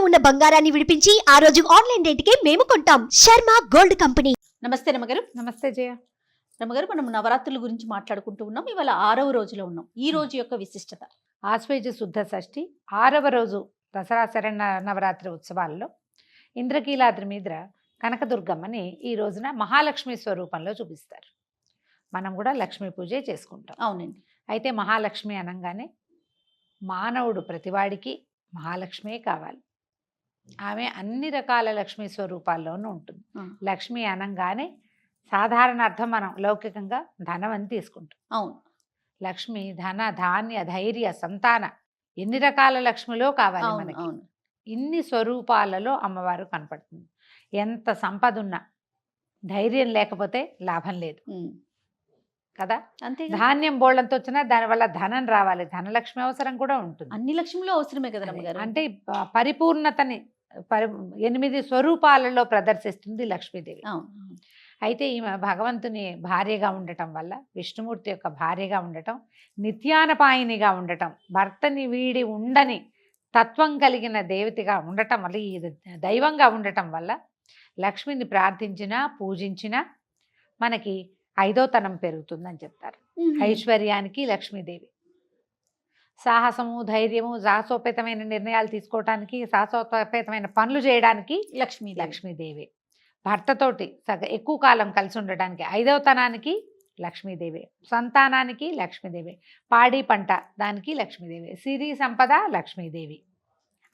ఉన్న బంగారాన్ని విడిపించి ఆ రోజు ఆన్లైన్ రేటుకే మేము కొంటాం. Sharma gold company. నమస్తే రమగారు. నమస్తే జయ. రమగారు మనం నవరాత్రుల గురించి మాట్లాడుకుంటూ ఉన్నాం. ఇవాళ ఆరవ రోజులో ఉన్నాం. ఈ రోజు యొక్క విశిష్టత? ఆశ్వేజ శుద్ధ షష్ఠి ఆరవ రోజు దసరా శరణ నవరాత్రి ఉత్సవాల్లో ఇంద్రకీలాద్రి మీద కనకదుర్గమ్మని ఈ రోజున మహాలక్ష్మి స్వరూపంలో చూపిస్తారు. మనం కూడా లక్ష్మీ పూజే చేసుకుంటాం. అవునండి. అయితే మహాలక్ష్మి అనగానే మానవుడు ప్రతివాడికి మహాలక్ష్మే కావాలి. ఆమె అన్ని రకాల లక్ష్మీ స్వరూపాల్లోనూ ఉంటుంది. లక్ష్మి అనగానే సాధారణ అర్థం మనం లౌకికంగా ధనం అని తీసుకుంటాం. అవును. లక్ష్మి ధన ధాన్య ధైర్య సంతాన ఎన్ని రకాల లక్ష్మిలో కావాలి మనకి? ఇన్ని స్వరూపాలలో అమ్మవారు కనపడుతుంది. ఎంత సంపద ఉన్నా ధైర్యం లేకపోతే లాభం లేదు. కదా? అంతే ధాన్యం బోళ్ళంతో వచ్చినా దానివల్ల ధనం రావాలి. ధనలక్ష్మి అవసరం కూడా ఉంటుంది. అన్ని లక్ష్యంలో అవసరమే కదా అంటే పరిపూర్ణతని పరి ఎనిమిది స్వరూపాలలో ప్రదర్శిస్తుంది లక్ష్మీదేవి. అయితే ఈమె భగవంతుని భార్యగా ఉండటం వల్ల విష్ణుమూర్తి యొక్క భార్యగా ఉండటం నిత్యానపాయినిగా ఉండటం భర్తని వీడి ఉండని తత్వం కలిగిన దేవతగా ఉండటం వల్ల ఈ దైవంగా ఉండటం వల్ల లక్ష్మిని ప్రార్థించినా పూజించినా మనకి ఐదోతనం పెరుగుతుందని చెప్తారు. ఐశ్వర్యానికి లక్ష్మీదేవి. సాహసము ధైర్యము సాహసోపేతమైన నిర్ణయాలు తీసుకోవటానికి సాహసోపేతమైన పనులు చేయడానికి లక్ష్మీ లక్ష్మీదేవి. భర్తతోటి సగ ఎక్కువ కాలం కలిసి ఉండడానికి ఐదవ తనానికి లక్ష్మీదేవి. సంతానానికి లక్ష్మీదేవి. పాడి పంట దానికి లక్ష్మీదేవి. సిరి సంపద లక్ష్మీదేవి.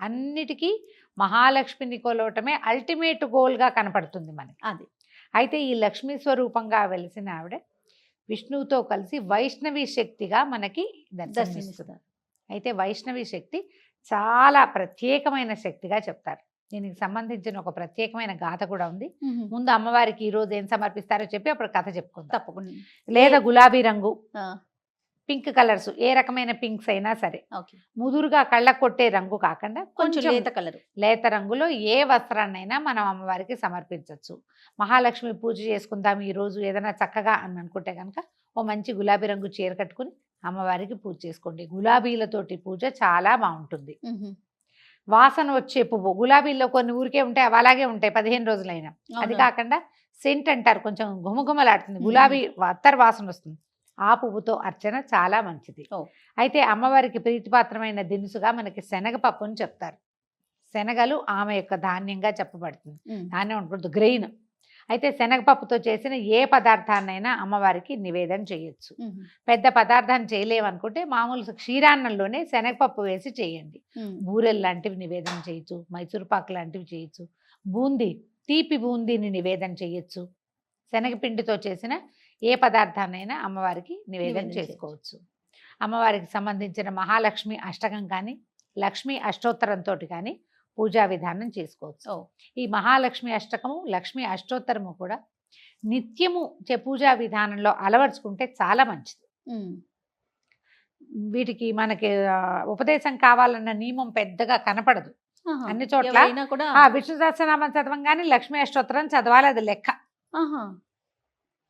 అన్నిటికీ మహాలక్ష్మిని కొలవటమే అల్టిమేట్ గోల్గా కనపడుతుంది మనకి. అది. అయితే ఈ లక్ష్మీ స్వరూపంగా వెలిసిన ఆవిడ విష్ణువుతో కలిసి వైష్ణవి శక్తిగా మనకి దర్శనమిస్తారు అయితే వైష్ణవి శక్తి చాలా ప్రత్యేకమైన శక్తిగా చెప్తారు. దీనికి సంబంధించిన ఒక ప్రత్యేకమైన గాథ కూడా ఉంది. ముందు అమ్మవారికి ఈ రోజు ఏం సమర్పిస్తారో చెప్పి అప్పుడు కథ చెప్పుకుందాం. తప్పకుండా. లేదా గులాబీ రంగు. పింక్ కలర్స్ ఏ రకమైన పింక్స్ అయినా సరే. ముదురుగా కళ్ళకు కొట్టే రంగు కాకుండా కొంచెం లేత కలర్. లేత రంగులో ఏ వస్త్రాన్నైనా మనం అమ్మవారికి సమర్పించవచ్చు మహాలక్ష్మి పూజ చేసుకుందాం ఈ రోజు ఏదైనా చక్కగా అని అనుకుంటే కనుక ఓ మంచి గులాబీ రంగు చీర కట్టుకుని అమ్మవారికి పూజ చేసుకోండి. గులాబీలతోటి పూజ చాలా బాగుంటుంది. వాసన వచ్చే పువ్వు గులాబీల్లో కొన్ని ఊరికే ఉంటాయి అవి అలాగే ఉంటాయి పదిహేను రోజులైనా. అది కాకుండా సెంట్ అంటారు కొంచెం గుమగుమలాడుతుంది మ్మ్. గులాబీ అత్తర్ వాసన వస్తుంది. ఆ పువ్వుతో అర్చన చాలా మంచిది. అయితే అమ్మవారికి ప్రీతిపాత్రమైన దినుసుగా మనకి శనగపప్పు అని చెప్తారు. శనగలు ఆమె యొక్క ధాన్యంగా చెప్పబడుతుంది. ధాన్యం ఉంటుంది గ్రెయిన్. అయితే శనగపప్పుతో చేసిన ఏ పదార్థాన్నైనా అమ్మవారికి నివేదన చేయొచ్చు. పెద్ద పదార్థాన్ని చేయలేమనుకుంటే మామూలు క్షీరాన్నంలోనే శనగపప్పు వేసి చేయండి. బూరెలు లాంటివి నివేదన చేయొచ్చు మైసూరుపాకు లాంటివి చేయొచ్చు బూందీ తీపి బూందీని నివేదన చేయొచ్చు. శనగపిండితో చేసిన ఏ పదార్థాన్నైనా అమ్మవారికి నివేదన. చేసుకోవచ్చు. అమ్మవారికి సంబంధించిన మహాలక్ష్మి అష్టకం కానీ లక్ష్మి అష్టోత్తరంతో కానీ పూజా విధానం చేసుకోవచ్చు. ఈ మహాలక్ష్మి అష్టకము లక్ష్మి అష్టోత్తరము కూడా నిత్యము చే పూజా విధానంలో అలవర్చుకుంటే చాలా మంచిది. వీటికి మనకి ఉపదేశం కావాలన్న నియమం పెద్దగా కనపడదు. అన్ని చోట్ల విష్ణు సహస్రనామం చదవంగానే లక్ష్మీ అష్టోత్తరం చదవాలి అది లెక్క.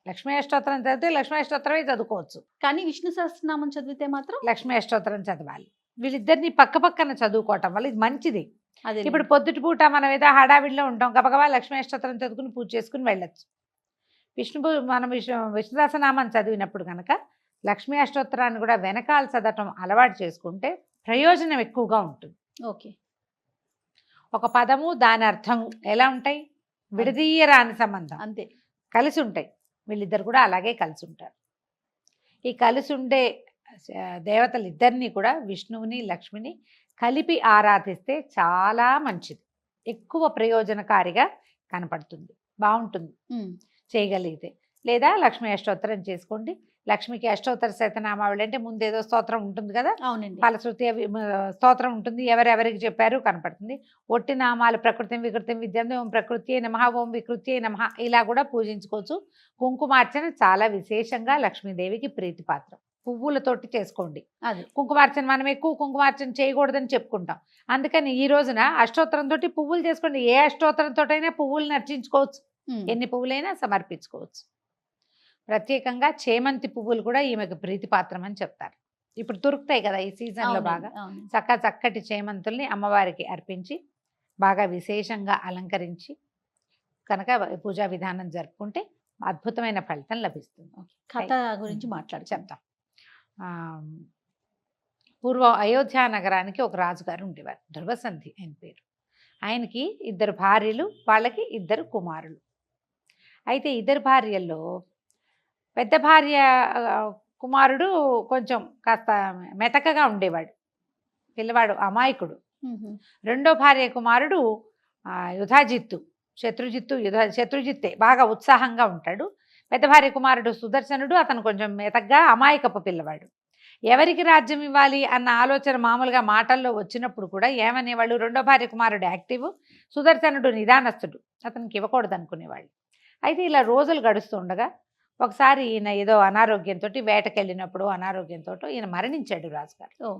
లక్ష్మీ అష్టోత్తరం చదివితే లక్ష్మీ అష్టోత్తరమే చదువుకోవచ్చు. కానీ విష్ణు సహస్రనామం చదివితే మాత్రం లక్ష్మీ అష్టోత్తరం చదవాలి. వీళ్ళిద్దరిని పక్క పక్కన చదువుకోవటం వల్ల ఇది మంచిది. ఇప్పుడు పొద్దుటి పూట మనం ఏదో హడావిడిలో ఉంటాం గబగబా లక్ష్మీ అష్టోత్తరం చదువుకుని పూజ చేసుకుని వెళ్ళొచ్చు. విష్ణు మనం విష్ణు విష్ణు సహస్రనామం చదివినప్పుడు కనుక లక్ష్మీ అష్టోత్తరాన్ని కూడా వెనకాల చదవటం అలవాటు చేసుకుంటే ప్రయోజనం ఎక్కువగా ఉంటుంది. ఓకే. ఒక పదము దాని అర్థం ఎలా ఉంటాయి? విడదీయరాని సంబంధం. అంతే. కలిసి ఉంటాయి. వీళ్ళిద్దరు కూడా అలాగే కలిసి ఉంటారు ఈ కలిసి ఉండే దేవతలు ఇద్దరిని కూడా విష్ణువుని లక్ష్మిని కలిపి ఆరాధిస్తే చాలా మంచిది. ఎక్కువ ప్రయోజనకారిగా కనపడుతుంది. బాగుంటుంది. చేయగలిగితే. లేదా లక్ష్మి అష్టోత్తరం చేసుకోండి. లక్ష్మికి అష్టోత్తర శతనామావళి అంటే ముందేదో స్తోత్రం ఉంటుంది కదా? అవునండి. ఫలశ్రుతి స్తోత్రం ఉంటుంది. ఎవరెవరికి చెప్పారు కనపడుతుంది. ఒట్టి నామాలు ప్రకృతి వికృతి విద్యం ఓం ప్రకృతి నమ ఓం వికృతి నమ. ఇలా కూడా పూజించుకోవచ్చు. కుంకుమార్చన చాలా విశేషంగా లక్ష్మీదేవికి ప్రీతిపాత్రం. పువ్వులతోటి చేసుకోండి. అది. కుంకుమార్చన మనం ఎక్కువ కుంకుమార్చన చేయకూడదని చెప్పుకుంటాం. అందుకని ఈ రోజున అష్టోత్తరంతో పువ్వులు చేసుకోండి. ఏ అష్టోత్తరంతో అయినా పువ్వులను అర్చించుకోవచ్చు ఉమ్. ఎన్ని పువ్వులైనా సమర్పించుకోవచ్చు. ప్రత్యేకంగా చేమంతి పువ్వులు కూడా ఈమెకు ప్రీతిపాత్రం అని చెప్తారు. ఇప్పుడు దొరుకుతాయి కదా ఈ సీజన్లో బాగా. చక్క చక్కటి చేమంతుల్ని అమ్మవారికి అర్పించి బాగా విశేషంగా అలంకరించి కనుక పూజా విధానం జరుపుకుంటే అద్భుతమైన ఫలితం లభిస్తుంది. కథ గురించి మాట్లాడు చెప్తాం. పూర్వం అయోధ్య నగరానికి ఒక రాజుగారు ఉండేవారు. ధ్రువసంధి ఆయన పేరు. ఆయనకి ఇద్దరు భార్యలు వాళ్ళకి ఇద్దరు కుమారులు. అయితే ఇద్దరు భార్యల్లో పెద్ద భార్య కుమారుడు కొంచెం కాస్త మెతకగా ఉండేవాడు. పిల్లవాడు అమాయకుడు. రెండో భార్య కుమారుడు యుధాజిత్తు శత్రుజిత్తు యుధ శత్రుజిత్తే బాగా ఉత్సాహంగా ఉంటాడు. పెద్ద భార్య కుమారుడు సుదర్శనుడు అతను కొంచెం మెతగ్గా అమాయకపు పిల్లవాడు. ఎవరికి రాజ్యం ఇవ్వాలి అన్న ఆలోచన మామూలుగా మాటల్లో వచ్చినప్పుడు కూడా ఏమనేవాళ్ళు? రెండో భార్య కుమారుడు యాక్టివ్ సుదర్శనుడు నిదానస్తుడు అతనికి ఇవ్వకూడదు అనుకునేవాళ్ళు అయితే ఇలా రోజులు గడుస్తూ ఉండగా ఒకసారి ఈయన ఏదో అనారోగ్యంతో వేటకెళ్ళినప్పుడు అనారోగ్యంతో ఈయన మరణించాడు రాజుగారు.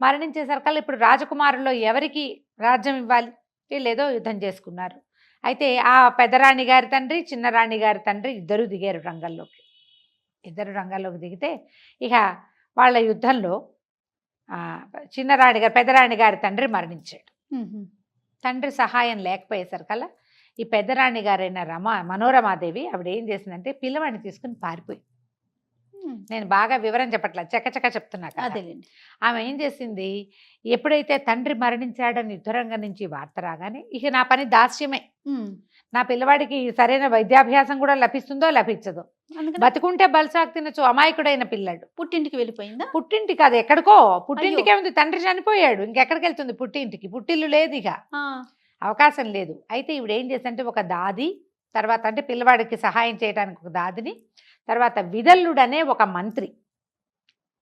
మరణించేసరికల్లా ఇప్పుడు రాజకుమారుల్లో ఎవరికి రాజ్యం ఇవ్వాలి? వీళ్ళు ఏదో యుద్ధం చేసుకున్నారు. అయితే ఆ పెద్దరాణి గారి తండ్రి చిన్నరాణి గారి తండ్రి ఇద్దరు దిగారు రంగంలోకి. ఇద్దరు రంగంలోకి దిగితే ఇక వాళ్ళ యుద్ధంలో చిన్నరాణి గారు పెద్దరాణి గారి తండ్రి మరణించాడు. తండ్రి సహాయం లేకపోయేసరికల్లా ఈ పెద్దరాణి గారైన రమ మనోరమాదేవి ఆవిడ ఏం చేసిందంటే పిల్లవాడిని తీసుకుని పారిపోయి. నేను బాగా వివరం చెప్పట్లా చకచక చెప్తున్నా కదా. అదేలేండి. ఆమె ఏం చేసింది? ఎప్పుడైతే తండ్రి మరణించాడని యుద్ధరంగం నుంచి వార్త రాగానే ఇక నా పని దాస్యమే. నా పిల్లవాడికి సరైన వైద్యాభ్యాసం కూడా లభిస్తుందో లభించదో? బతుకుంటే బలసాకు తినచ్చు అమాయకుడైన పిల్లాడు. పుట్టింటికి వెళ్ళిపోయిందా? పుట్టింటికి కాదు ఎక్కడికో. పుట్టింటికే ఉంది తండ్రి చనిపోయాడు ఇంకెక్కడికి వెళ్తుంది పుట్టింటికి? పుట్టిల్లు లేదు ఇక. అవకాశం లేదు. అయితే ఈవిడ ఏం చేసిందంటే ఒక దాది తర్వాత అంటే పిల్లవాడికి సహాయం చేయడానికి ఒక దాదిని తర్వాత విదల్లుడనే ఒక మంత్రి.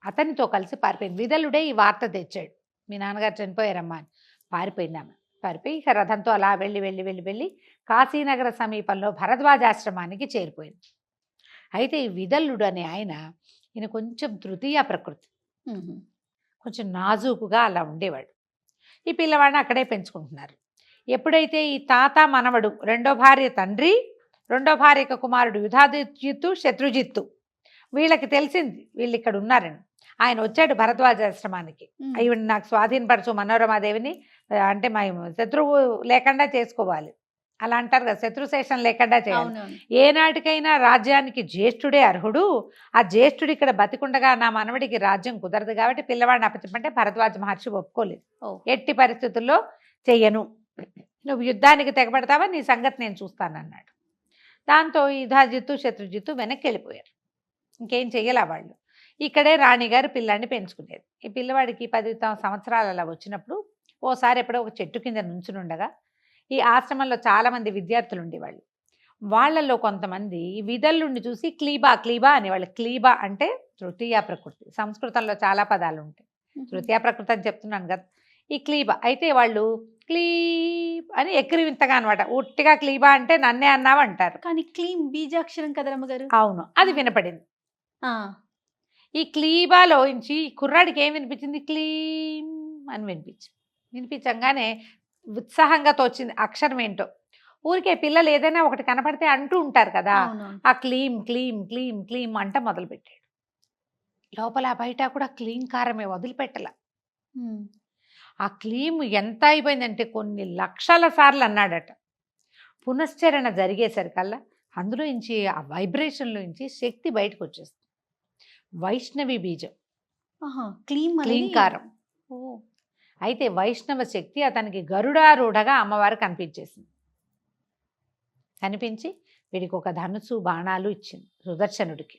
అతనితో కలిసి పారిపోయింది. విదల్లుడే ఈ వార్త తెచ్చాడు. మీ నాన్నగారు చనిపోయారమ్మా అని. పారిపోయింది ఆమె. పారిపోయి ఇక రథంతో అలా వెళ్ళి వెళ్ళి వెళ్ళి వెళ్ళి కాశీనగర సమీపంలో భరద్వాజాశ్రమానికి చేరిపోయింది. అయితే ఈ విదల్లుడు అనే ఆయన ఈయన కొంచెం తృతీయ ప్రకృతి. కొంచెం నాజూకుగా అలా ఉండేవాడు. ఈ పిల్లవాడిని అక్కడే పెంచుకుంటున్నారు. ఎప్పుడైతే ఈ తాత మనవడు రెండో భార్య తండ్రి రెండో భార్యక కుమారుడు యుధాదిజిత్తు శత్రుజిత్తు వీళ్ళకి తెలిసింది వీళ్ళు ఇక్కడ ఉన్నారని. ఆయన వచ్చాడు భరద్వాజాశ్రమానికి. ఈవిడ నాకు స్వాధీనపరచు మనోరమాదేవిని అంటే మా శత్రువు లేకుండా చేసుకోవాలి. అలా అంటారు కదా శత్రుశేషం లేకుండా చేయాలి. ఏనాటికైనా రాజ్యానికి జ్యేష్ఠుడే అర్హుడు. ఆ జ్యేష్ఠుడు ఇక్కడ బతికుండగా నా మనవడికి రాజ్యం కుదరదు కాబట్టి పిల్లవాడిని అప్పచెప్పంటే భరద్వాజ మహర్షి ఒప్పుకోలేదు. ఎట్టి పరిస్థితుల్లో చెయ్యను. నువ్వు యుద్ధానికి తెగబడతావా? నీ సంగతి నేను చూస్తానన్నాడు. దాంతో యుధాజిత్తు శత్రుజిత్తు వెనక్కి వెళ్ళిపోయారు. ఇంకేం చెయ్యలా వాళ్ళు? ఇక్కడే రాణిగారు పిల్లాన్ని పెంచుకునేది. ఈ పిల్లవాడికి పది సంవత్సరాలు అలా వచ్చినప్పుడు ఓసారి ఎప్పుడో ఒక చెట్టు కింద నుంచునుండగా ఈ ఆశ్రమంలో చాలామంది విద్యార్థులు ఉండేవాళ్ళు వాళ్ళల్లో కొంతమంది ఈ విదల్లుండి చూసి క్లీబా క్లీబా అనేవాళ్ళు. క్లీబా అంటే తృతీయ ప్రకృతి. సంస్కృతంలో చాలా పదాలు ఉంటాయి తృతీయ ప్రకృతి అని చెప్తున్నాను కదా. ఈ క్లీబా. అయితే వాళ్ళు క్లీబ్ అని ఎక్కిరి వింతగా అనమాట ఉట్టిగా క్లీబా అంటే నన్నే అన్నావు అంటారు కానీ క్లీన్ బీజాక్షరం కదా రమ్మగారు అవును అది వినపడింది. ఈ క్లీబాలో నుంచి ఈ కుర్రాడికి ఏం వినిపించింది? క్లీమ్ అని వినిపించింది వినిపించంగానే ఉత్సాహంగా తోచింది. అక్షరం ఏంటో? ఊరికే పిల్లలు ఏదైనా ఒకటి కనపడితే అంటూ ఉంటారు కదా. ఆ క్లీమ్ క్లీమ్ క్లీమ్ క్లీమ్ అంట మొదలుపెట్టాడు. లోపల బయట కూడా క్లీమ్ కారమే వదిలిపెట్టల. ఆ క్లీమ్ ఎంత అయిపోయిందంటే కొన్ని లక్షల సార్లు అన్నాడట. పునశ్చరణ జరిగేసరికల్లా అందులో నుంచి ఆ వైబ్రేషన్లో నుంచి శక్తి బయటకు వచ్చేస్తుంది వైష్ణవి బీజం. క్లీమ్ క్లీంకారం అయితే వైష్ణవ శక్తి అతనికి గరుడారూఢగా అమ్మవారు కనిపించేసింది. కనిపించి వీడికి ఒక ధనుసు బాణాలు ఇచ్చింది సుదర్శనుడికి.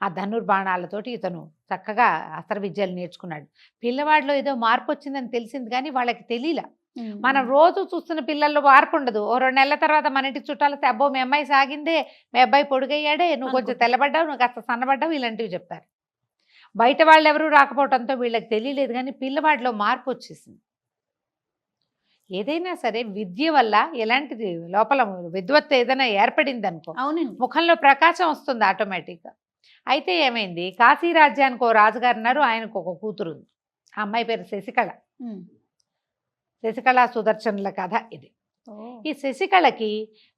ఆ ధనుర్బాణాలతోటి ఇతను చక్కగా అస్త్ర విద్యలు నేర్చుకున్నాడు. పిల్లవాడిలో ఏదో మార్పు వచ్చిందని తెలిసింది కానీ వాళ్ళకి తెలియలా. మనం రోజు చూస్తున్న పిల్లల్లో మార్పు ఉండదు ఓ రెండు నెలల తర్వాత మన ఇంటికి చుట్టాలు వస్తే, అబ్బో మీ అమ్మాయి సాగిందే మీ అబ్బాయి పొడుగయ్యాడే నువ్వు కొంచెం. తెల్లబడ్డావు నువ్వు కాస్త సన్నబడ్డావు ఇలాంటివి చెప్తారు. బయట వాళ్ళు ఎవరు రాకపోవడంతో వీళ్ళకి తెలియలేదు కానీ పిల్లవాడిలో మార్పు వచ్చేసింది ఏదైనా సరే విద్య వల్ల ఎలాంటిది లోపల విద్వత్తు ఏదైనా ఏర్పడింది అనుకో అవునండి. ముఖంలో ప్రకాశం వస్తుంది ఆటోమేటిక్గా. అయితే ఏమైంది? కాశీ రాజ్యానికి ఓ రాజుగారు ఉన్నారు. ఆయనకు ఒక కూతురు ఉంది. ఆ అమ్మాయి పేరు శశికళ. శశికళ సుదర్శనుల కథ ఇది. ఈ శశికళకి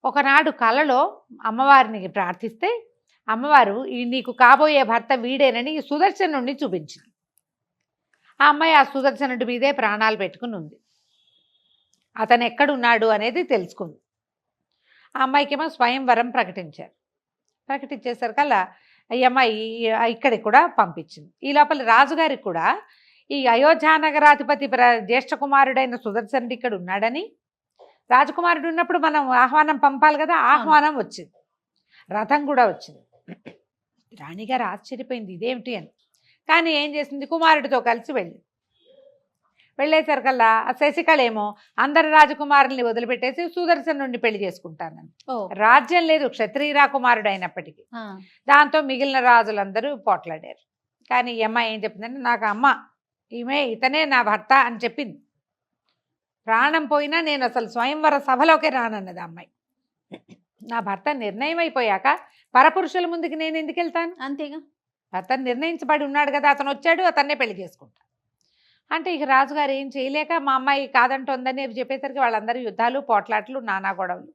ఒకనాడు కలలో అమ్మవారిని ప్రార్థిస్తే అమ్మవారు ఈ నీకు కాబోయే భర్త వీడేనని ఈ సుదర్శనుడిని చూపించింది. ఆ అమ్మాయి ఆ సుదర్శనుడి మీదే ప్రాణాలు పెట్టుకుని ఉంది. అతను ఎక్కడున్నాడు అనేది తెలుసుకుంది. ఆ అమ్మాయికేమో స్వయంవరం ప్రకటించారు. ప్రకటించేసరికల్లా ఈ అమ్మాయి ఇక్కడికి కూడా పంపించింది. ఈ లోపల రాజుగారికి కూడా ఈ అయోధ్య నగరాధిపతి ప్ర- జ్యేష్ఠ కుమారుడైన సుదర్శనుడు ఇక్కడ ఉన్నాడని రాజకుమారుడు ఉన్నప్పుడు మనం ఆహ్వానం పంపాలి కదా ఆహ్వానం వచ్చింది. రథం కూడా వచ్చింది. రాణిగారు ఆశ్చర్యపోయింది ఇదేమిటి అని. కానీ ఏం చేసింది? కుమారుడితో కలిసి వెళ్ళింది. వెళ్ళేసరికల్లా ఆ శశికళ ఏమో అందరి రాజకుమారుల్ని వదిలిపెట్టేసి సుదర్శన్ నుండి పెళ్ళి చేసుకుంటానని. రాజ్యం లేదు క్షత్రియ రాకుమారుడు అయినప్పటికీ దాంతో మిగిలిన రాజులందరూ పోట్లాడారు. కానీ ఈ అమ్మాయి ఏం చెప్పిందంటే నాకు అమ్మ ఈమె ఇతనే నా భర్త అని చెప్పింది. ప్రాణం పోయినా నేను అసలు స్వయంవర సభలోకే రానన్నది అమ్మాయి. నా భర్త నిర్ణయం అయిపోయాక పరపురుషుల ముందుకు నేను ఎందుకు వెళ్తాను? అంతేగా. అతను నిర్ణయించబడి ఉన్నాడు కదా అతను వచ్చాడు అతన్నే పెళ్ళి చేసుకుంటా అంటే ఇక రాజుగారు ఏం చేయలేక మా అమ్మాయి కాదంటోందని చెప్పేసరికి వాళ్ళందరూ యుద్ధాలు పోట్లాట్లు నానా గొడవలు.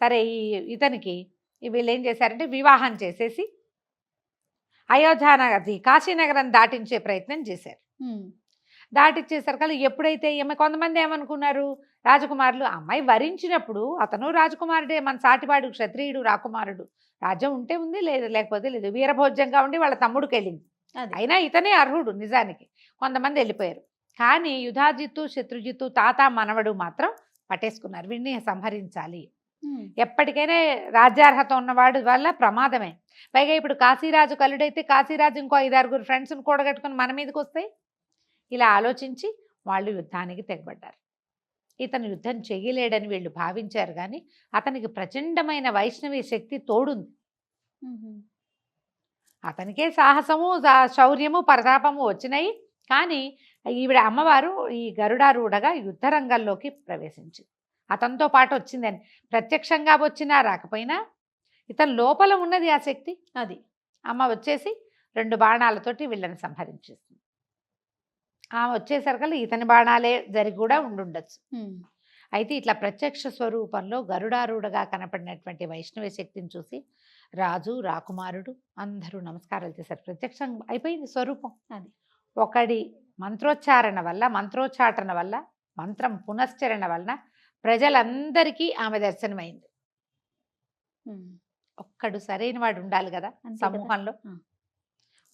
సరే ఈ ఇతనికి వీళ్ళు ఏం చేశారంటే వివాహం చేసేసి అయోధ్య నగర్ కాశీనగరం దాటించే ప్రయత్నం చేశారు. ఉమ్, దాటిచ్చేసరికి ఎప్పుడైతే ఈమె కొంతమంది ఏమనుకున్నారు? రాజకుమారులు అమ్మాయి వరించినప్పుడు అతను రాజకుమారుడే మన సాటివాడు క్షత్రియుడు రాకుమారుడు. రాజ్యం ఉంటే ఉంది లేదు లేకపోతే లేదు. వీరభోజ్యంగా ఉండి వాళ్ళ తమ్ముడికి వెళ్ళింది అయినా ఇతనే అర్హుడు నిజానికి. కొంతమంది వెళ్ళిపోయారు. కానీ యుధాజిత్తు శత్రుజిత్తు తాత మనవడు మాత్రం పట్టేసుకున్నారు. వీడిని సంహరించాలి. ఎప్పటికైనా రాజ్యార్హత ఉన్నవాడు వల్ల ప్రమాదమే. పైగా ఇప్పుడు కాశీరాజు కలుడైతే కాశీరాజు ఇంకో ఐదారుగురు ఫ్రెండ్స్ని కూడగట్టుకుని మన మీదకి వస్తాయి. ఇలా ఆలోచించి వాళ్ళు యుద్ధానికి తెగబడ్డారు. ఇతను యుద్ధం చెయ్యలేడని వీళ్ళు భావించారు కానీ అతనికి ప్రచండమైన వైష్ణవి శక్తి తోడుంది. అతనికే సాహసము శౌర్యము ప్రతాపము వచ్చినాయి. కానీ ఈవిడ అమ్మవారు ఈ గరుడారూఢగా యుద్ధ రంగంలోకి ప్రవేశించింది. అతనితో పాటు వచ్చిందని ప్రత్యక్షంగా వచ్చినా రాకపోయినా ఇతని లోపల ఉన్నది ఆ శక్తి అది. అమ్మ వచ్చేసి రెండు బాణాలతోటి వీళ్ళని సంహరించేస్తుంది. ఆమె వచ్చేసరికల్లా ఇతని బాణాలే జరిగి కూడా ఉండుండొచ్చు. అయితే ఇట్లా ప్రత్యక్ష స్వరూపంలో గరుడారూఢగా కనపడినటువంటి వైష్ణవ శక్తిని చూసి రాజు రాకుమారుడు అందరూ నమస్కారాలు చేశారు. ప్రత్యక్షం అయిపోయింది స్వరూపం. అది. ఒకడి మంత్రోచ్చారణ వల్ల మంత్రోచ్చాటన వల్ల మంత్రం పునశ్చరణ వలన ప్రజలందరికీ ఆమె దర్శనమైంది. ఒక్కడు సరైన వాడు ఉండాలి కదా. సమూహంలో.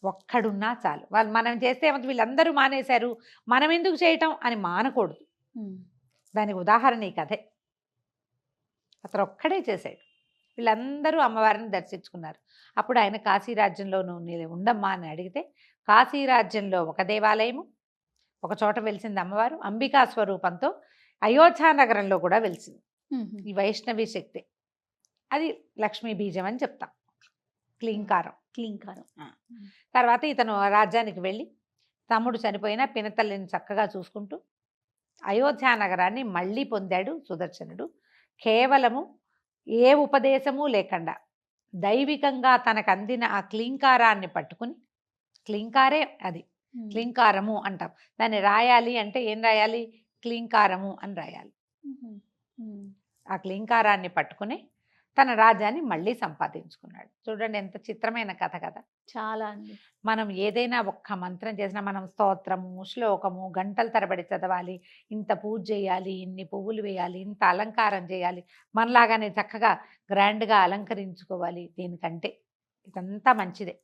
ఒక్కడున్నా చాలు. వాళ్ళు మనం చేస్తే ఏమంటే వీళ్ళందరూ మానేశారు మనం ఎందుకు చేయటం అని మానకూడదు. దానికి ఉదాహరణ ఈ కథే. అతను ఒక్కడే చేశాడు. వీళ్ళందరూ అమ్మవారిని దర్శించుకున్నారు. అప్పుడు ఆయన కాశీరాజ్యంలో నువ్వు ఉండమ్మా అని అడిగితే కాశీరాజ్యంలో ఒక దేవాలయము ఒక చోట వెలిసింది అమ్మవారు అంబికా స్వరూపంతో అయోధ్య నగరంలో కూడా వెలిసింది. ఈ వైష్ణవి శక్తి. అది లక్ష్మీ బీజం అని చెప్తాం. క్లీంకారం క్లీంకారం తర్వాత ఇతను రాజ్యానికి వెళ్ళి తమ్ముడు చనిపోయినా పినతల్లిని చక్కగా చూసుకుంటూ అయోధ్య నగరాన్ని మళ్ళీ పొందాడు సుదర్శనుడు. కేవలము ఏ ఉపదేశము లేకుండా దైవికంగా తనకు అందిన ఆ క్లీంకారాన్ని పట్టుకుని క్లీంకారే అది. క్లీంకారము అంటాం. దాన్ని రాయాలి అంటే ఏం రాయాలి? క్లీంకారము అని రాయాలి. ఆ క్లీంకారాన్ని పట్టుకుని తన రాజ్యాన్ని మళ్ళీ సంపాదించుకున్నాడు. చూడండి ఎంత చిత్రమైన కథ కదా! చాలా అండి. మనం ఏదైనా ఒక్క మంత్రం చేసినా మనం స్తోత్రము శ్లోకము గంటల తరబడి చదవాలి. ఇంత పూజ చేయాలి ఇన్ని పువ్వులు వేయాలి ఇంత అలంకారం చేయాలి. మనలాగానే చక్కగా గ్రాండ్గా అలంకరించుకోవాలి దీనికంటే. ఇదంతా మంచిదే.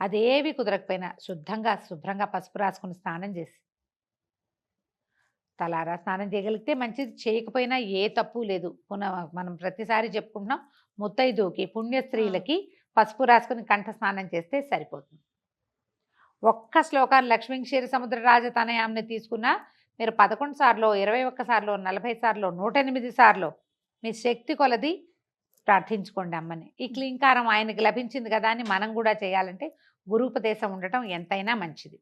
అదేవి కుదరకపోయినా శుద్ధంగా శుభ్రంగా పసుపు రాసుకుని స్నానం చేసి. తలారా స్నానం చేయగలిగితే మంచిది. చేయకపోయినా ఏ తప్పు లేదు. పునః మనం ప్రతిసారి చెప్పుకుంటున్నాం ముత్తైదుకి పుణ్యస్త్రీలకి పసుపు రాసుకుని కంఠ స్నానం చేస్తే సరిపోతుంది. ఒక్క శ్లోకాన్ని లక్ష్మీ క్షీర సముద్ర రాజతనయాన్ని తీసుకున్నా మీరు పదకొండు సార్లు ఇరవై ఒక్క సార్లు నలభై సార్లు నూట ఎనిమిది సార్లు మీ శక్తి కొలది ప్రార్థించుకోండి అమ్మని. ఈ క్లీంకారం ఆయనకి లభించింది కదా అని మనం కూడా చేయాలంటే గురూపదేశం ఉండటం ఎంతైనా మంచిది.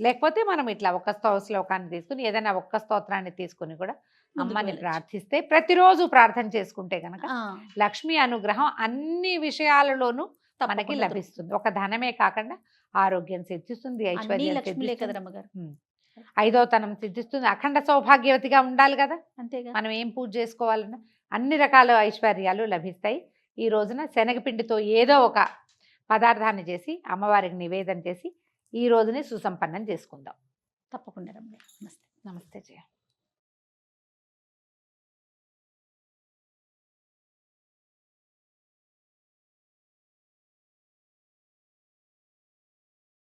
లేకపోతే మనం ఇట్లా ఒక్క స్తవ శ్లోకాన్ని తీసుకుని ఏదైనా ఒక్క స్తోత్రాన్ని తీసుకుని కూడా అమ్మని. ప్రార్థిస్తే ప్రతిరోజు ప్రార్థన చేసుకుంటే కనుక ఆ, లక్ష్మి అనుగ్రహం అన్ని విషయాలలోనూ మనకి లభిస్తుంది. ఒక ధనమే కాకుండా ఆరోగ్యం సిద్ధిస్తుంది ఐశ్వర్యం రమ్మగారు ఐదోతనం సిద్ధిస్తుంది. అఖండ సౌభాగ్యవతిగా ఉండాలి కదా! అంతేగా మనం ఏం పూజ చేసుకోవాలన్నా అన్ని రకాల ఐశ్వర్యాలు లభిస్తాయి. ఈ రోజున శనగపిండితో ఏదో ఒక పదార్థాన్ని చేసి అమ్మవారికి నివేదన చేసి ఈ రోజుని సుసంపన్నం చేసుకుందాం. తప్పకుండా రమ్మగారు నమస్తే. నమస్తే జయ.